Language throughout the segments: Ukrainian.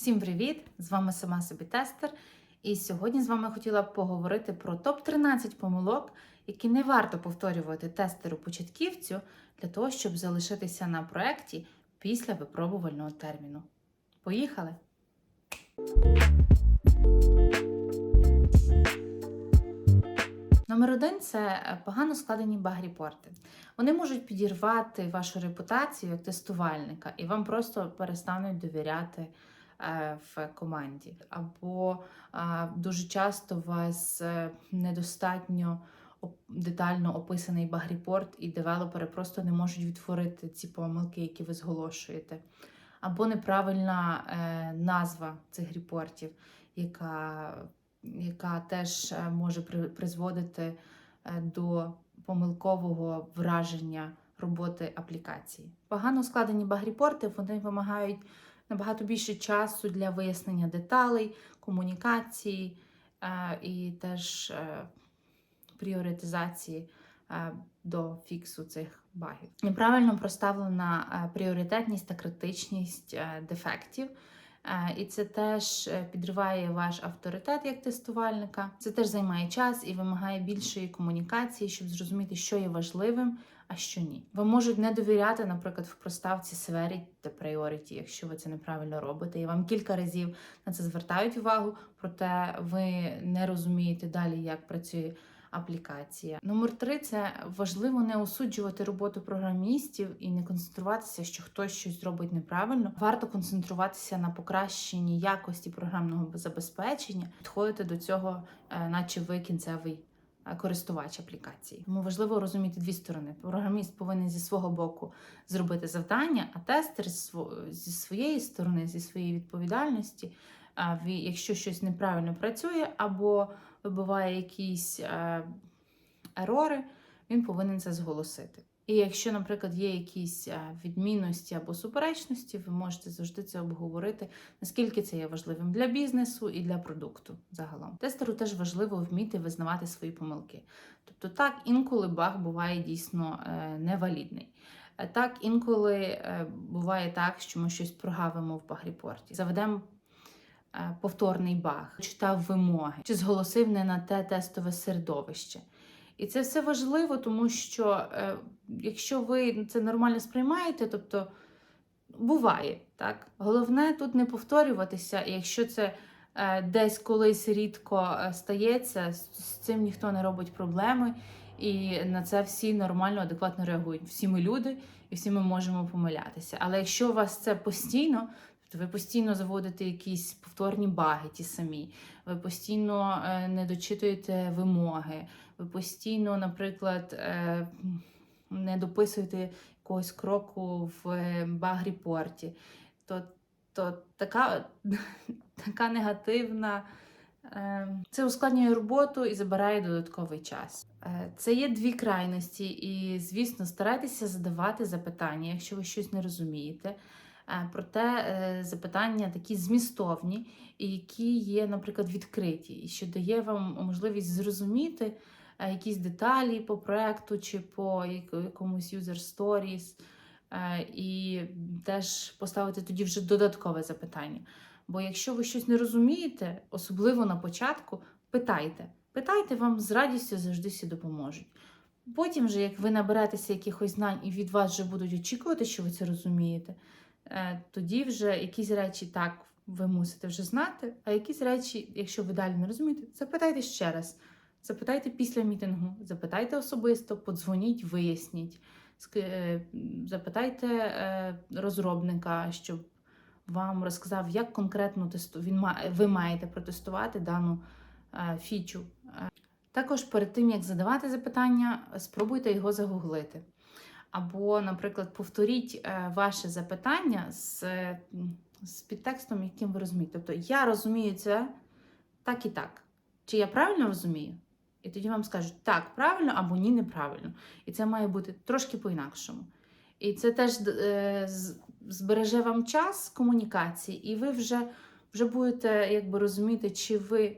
Всім привіт! З вами сама собі тестер. І сьогодні з вами хотіла б поговорити про топ-13 помилок, які не варто повторювати тестеру-початківцю для того, щоб залишитися на проєкті після випробувального терміну. Поїхали! Номер один це погано складені баг-репорти. Вони можуть підірвати вашу репутацію як тестувальника, і вам просто перестануть довіряти в команді. Або е, дуже часто у вас е, недостатньо детально описаний баг-репорт, і девелопери просто не можуть відтворити ці помилки, які ви зголошуєте. Або неправильна е, назва цих репортів, яка, яка теж е, може при- призводити е, до помилкового враження роботи аплікації. Погано складені баг-репорти вони вимагають набагато більше часу для вияснення деталей, комунікації е, і теж е, пріоритизації е, до фіксу цих багів. Неправильно проставлена пріоритетність та критичність дефектів. І це теж підриває ваш авторитет як тестувальника. Це теж займає час і вимагає більшої комунікації, щоб зрозуміти, що є важливим, а що ні. Вам можуть не довіряти, наприклад, в проставці severity та priority, якщо ви це неправильно робите. І вам кілька разів на це звертають увагу, проте ви не розумієте далі, як працює аплікація. Номер три це важливо не осуджувати роботу програмістів і не концентруватися, що хтось щось зробить неправильно. Варто концентруватися на покращенні якості програмного забезпечення, підходити до цього, е, наче ви кінцевий. Е, Користувач аплікації. Тому важливо розуміти дві сторони. Програміст повинен зі свого боку зробити завдання, а тестер зі своєї сторони, зі своєї відповідальності, якщо щось неправильно працює або вибиває якісь е, ерори, він повинен це зголосити. І якщо, наприклад, є якісь е, відмінності або суперечності, ви можете завжди це обговорити, наскільки це є важливим для бізнесу і для продукту загалом. Тестеру теж важливо вміти визнавати свої помилки. Тобто, так, інколи баг буває дійсно е, невалідний. Е, Так, інколи буває так, що ми щось прогавимо в баг-репорті. Заведемо повторний баг, читав вимоги, чи зголосив не на те тестове середовище. І це все важливо, тому що е, якщо ви це нормально сприймаєте, тобто буває так. Головне тут не повторюватися, і якщо це е, десь колись рідко е, стається, з, з цим ніхто не робить проблеми, і на це всі нормально, адекватно реагують. Всі ми люди, і всі ми можемо помилятися. Але якщо у вас це постійно, то ви постійно заводите якісь повторні баги, ті самі, ви постійно е, не дочитуєте вимоги, ви постійно, наприклад, е, не дописуєте якогось кроку в е, баг-репорті, то, то така, така негативна. е, Це ускладнює роботу і забирає додатковий час. Це є дві крайності, і, звісно, старайтеся задавати запитання, якщо ви щось не розумієте. Проте запитання такі змістовні, які є, наприклад, відкриті, і що дає вам можливість зрозуміти якісь деталі по проекту чи по якомусь user stories, е, і теж поставити тоді вже додаткове запитання. Бо якщо ви щось не розумієте, особливо на початку, питайте. Питайте, вам з радістю завжди всі допоможуть. Потім, же, як ви наберетеся якихось знань і від вас вже будуть очікувати, що ви це розумієте, е, тоді вже якісь речі так ви мусите вже знати, а якісь речі, якщо ви далі не розумієте, запитайте ще раз. Запитайте після мітингу, запитайте особисто, подзвоніть, виясніть. Е, Запитайте е, розробника, щоб вам розказав, як конкретно він ви маєте протестувати дану е, фічу. Також перед тим, як задавати запитання, спробуйте його загуглити. Або, наприклад, повторіть ваше запитання з, з підтекстом, яким ви розумієте. Тобто, я розумію це так і так. Чи я правильно розумію? І тоді вам скажуть так, правильно або ні, неправильно. І це має бути трошки по-інакшому. І це теж е, збереже вам час комунікації, і ви вже, вже будете якби розуміти, чи ви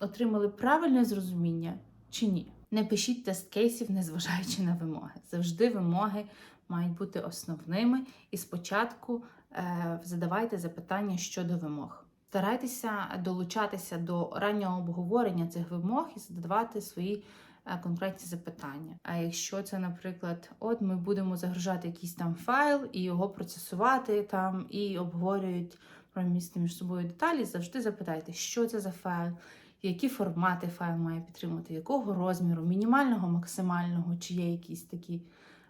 отримали правильне зрозуміння, чи ні. Не пишіть тест кейсів, незважаючи на вимоги. Завжди вимоги мають бути основними, і спочатку е, задавайте запитання щодо вимог. Старайтеся долучатися до раннього обговорення цих вимог і задавати свої е, конкретні запитання. А якщо це, наприклад, от ми будемо загружати якийсь там файл і його процесувати там, і обговорюють про місце між собою деталі, завжди запитайте, що це за файл, які формати файл має підтримувати, якого розміру, мінімального, максимального, чи є якісь такі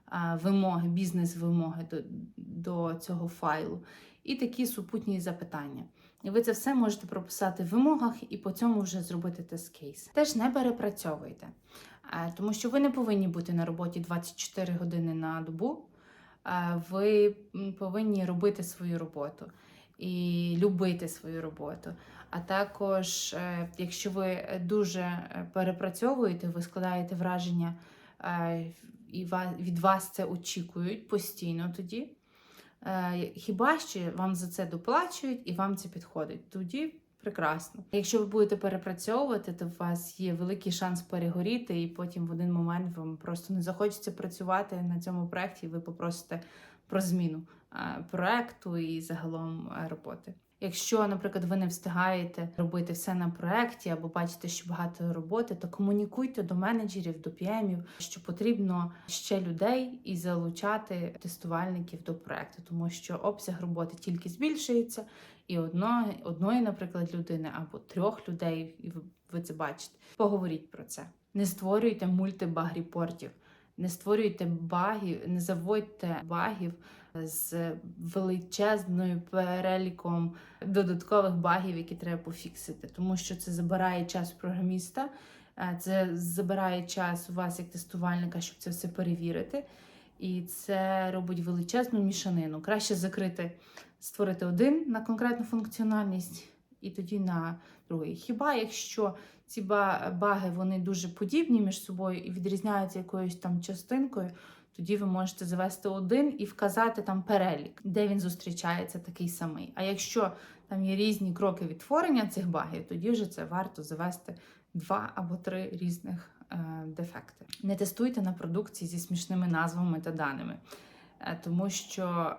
а, вимоги, бізнес-вимоги до, до цього файлу, і такі супутні запитання. І ви це все можете прописати в вимогах і по цьому вже зробити тест-кейс. Теж не перепрацьовуйте, тому що ви не повинні бути на роботі 24 години на добу. Ви повинні робити свою роботу і любити свою роботу. А також, е, якщо ви дуже е, перепрацьовуєте, ви складаєте враження, е, і від вас це очікують постійно тоді. Е, Хіба що вам за це доплачують і вам це підходить? Тоді прекрасно. Якщо ви будете перепрацьовувати, то у вас є великий шанс перегоріти, і потім в один момент вам просто не захочеться працювати на цьому проєкті, і ви попросите про зміну е, проекту і загалом е, роботи. Якщо, наприклад, ви не встигаєте робити все на проєкті або бачите, що багато роботи, то комунікуйте до менеджерів, до піемів, що потрібно ще людей і залучати тестувальників до проєкту, тому що обсяг роботи тільки збільшується, і одної, одної, наприклад, людини або трьох людей, і ви це бачите. Поговоріть про це. Не створюйте мультибаг-репортів, не створюйте багів, не заводьте багів з величезною переліком додаткових багів, які треба пофіксити, тому що це забирає час програміста, е, це забирає час у вас як тестувальника, щоб це все перевірити. І це робить величезну мішанину. Краще закрити, створити один на конкретну функціональність і тоді на другий. Хіба якщо ці баги вони дуже подібні між собою і відрізняються якоюсь там частинкою, тоді ви можете завести один і вказати там перелік, де він зустрічається такий самий. А якщо там є різні кроки відтворення цих багів, тоді вже це варто завести два або три різних е, дефекти. Не тестуйте на продукції зі смішними назвами та даними, е, тому що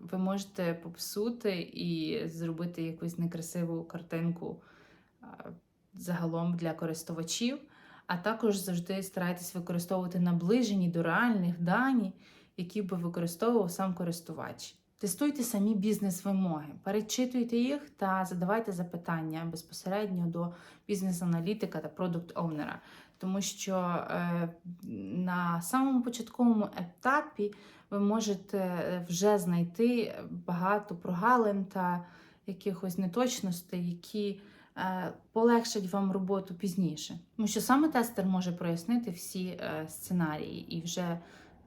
ви можете попсути і зробити якусь некрасиву картинку е, загалом для користувачів. А також завжди старайтесь використовувати наближені до реальних дані, які би використовував сам користувач. Тестуйте самі бізнес-вимоги, перечитуйте їх та задавайте запитання безпосередньо до бізнес-аналітика та продукт-оунера. Тому що е, на самому початковому етапі ви можете е, вже знайти багато прогалин та якихось неточностей, які е, полегшать вам роботу пізніше. Тому що саме тестер може прояснити всі е, сценарії і вже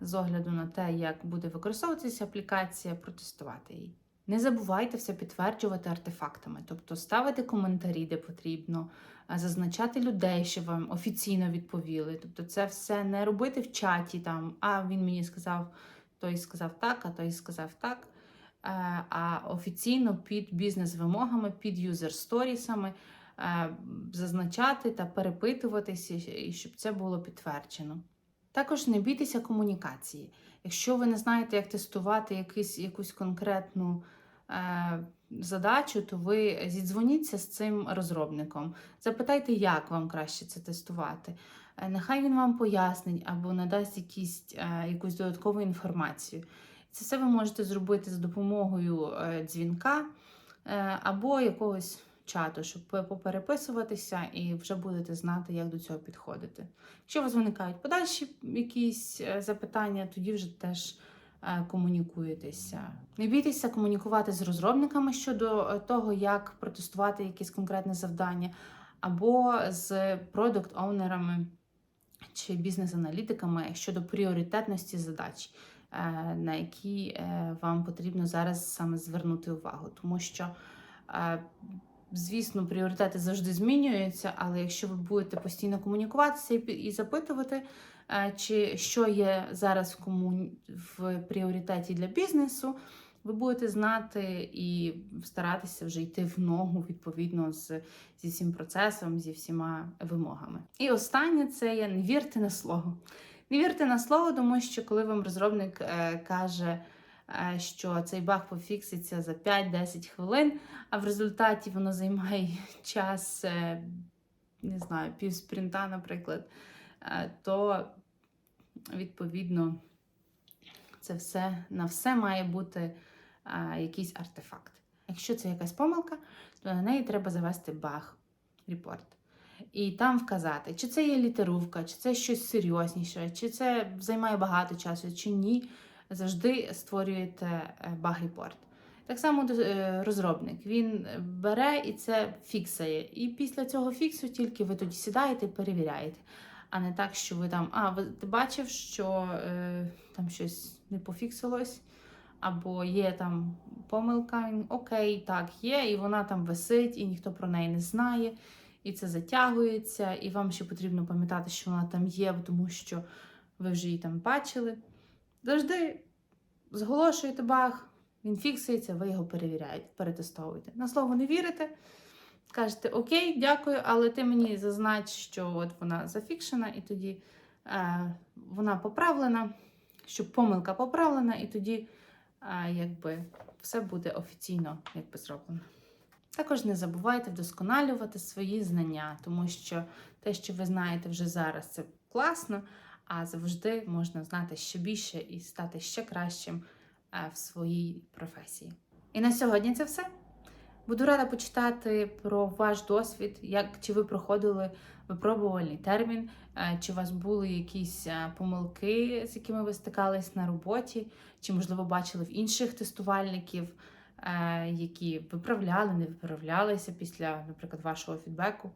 з огляду на те, як буде використовуватися аплікація, протестувати її. Не забувайте все підтверджувати артефактами, тобто ставити коментарі, де потрібно, зазначати людей, що вам офіційно відповіли. Тобто, це все не робити в чаті, там, а він мені сказав, той сказав так, а той сказав так. Е, А офіційно під бізнес-вимогами, під юзер-сторісами е, зазначати та перепитуватися, і щоб це було підтверджено. Також не бійтеся комунікації. Якщо ви не знаєте, як тестувати якийсь, якусь конкретну е, задачу, то ви зідзвоніться з цим розробником. Запитайте, як вам краще це тестувати. Е, Нехай він вам пояснить або надасть якісь, е, якусь додаткову інформацію. Це все ви можете зробити за допомогою е, дзвінка е, або якогось чату, щоб попереписуватися і вже будете знати, як до цього підходити. Якщо у вас виникають подальші якісь е, запитання, тоді вже теж комунікуєтеся. Не бійтеся комунікувати з розробниками щодо того, як протестувати якесь конкретне завдання, або з продукт-оунерами чи бізнес-аналітиками щодо пріоритетності задач, на які е, вам потрібно зараз саме звернути увагу, тому що. е, Звісно, пріоритети завжди змінюються, але якщо ви будете постійно комунікуватися і, запитувати, е, чи що є зараз кому... в пріоритеті для бізнесу, ви будете знати і старатися вже йти в ногу відповідно з, зі всім процесом, зі всіма вимогами. І останнє це є не вірте на слово. Не вірте на слово, тому що коли вам розробник е, каже, е, що цей баг пофікситься за 5-10 хвилин, а в результаті воно займає час, е, не знаю, пів спринта, наприклад, то відповідно це все на все має бути якийсь артефакт. Якщо це якась помилка, то на неї треба завести баг репорт. І там вказати, чи це є літерувка, чи це щось серйозніше, чи це займає багато часу, чи ні. Завжди створюєте баг репорт. Так само е, розробник він бере і це фіксає. І після цього фіксу тільки ви тоді сідаєте і перевіряєте. А не так, що ви там, а, ти бачив, що е, там щось не пофіксилось, або є там помилка, окей, так, є, і вона там висить, і ніхто про неї не знає, і це затягується, і вам ще потрібно пам'ятати, що вона там є, тому що ви вже її там бачили. Завжди зголошуєте баг, він фіксується, ви його перевіряєте, перетестовуєте. На слово не вірите. Кажете, окей, дякую, але ти мені зазнач, що от вона зафікшена, і тоді е, вона поправлена, щоб помилка поправлена, і тоді е, якби, все буде офіційно якби, зроблено. Також не забувайте вдосконалювати свої знання, тому що те, що ви знаєте вже зараз, це класно, а завжди можна знати ще більше і стати ще кращим е, в своїй професії. І на сьогодні це все. Буду рада почитати про ваш досвід, як чи ви проходили випробувальний термін, е, чи у вас були якісь е, помилки, з якими ви стикались на роботі, чи, можливо, бачили в інших тестувальників, які виправляли, не виправлялися після, наприклад, вашого фідбеку.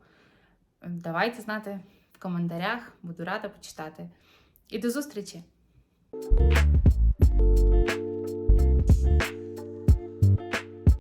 Давайте знати в коментарях, буду рада почитати. І до зустрічі!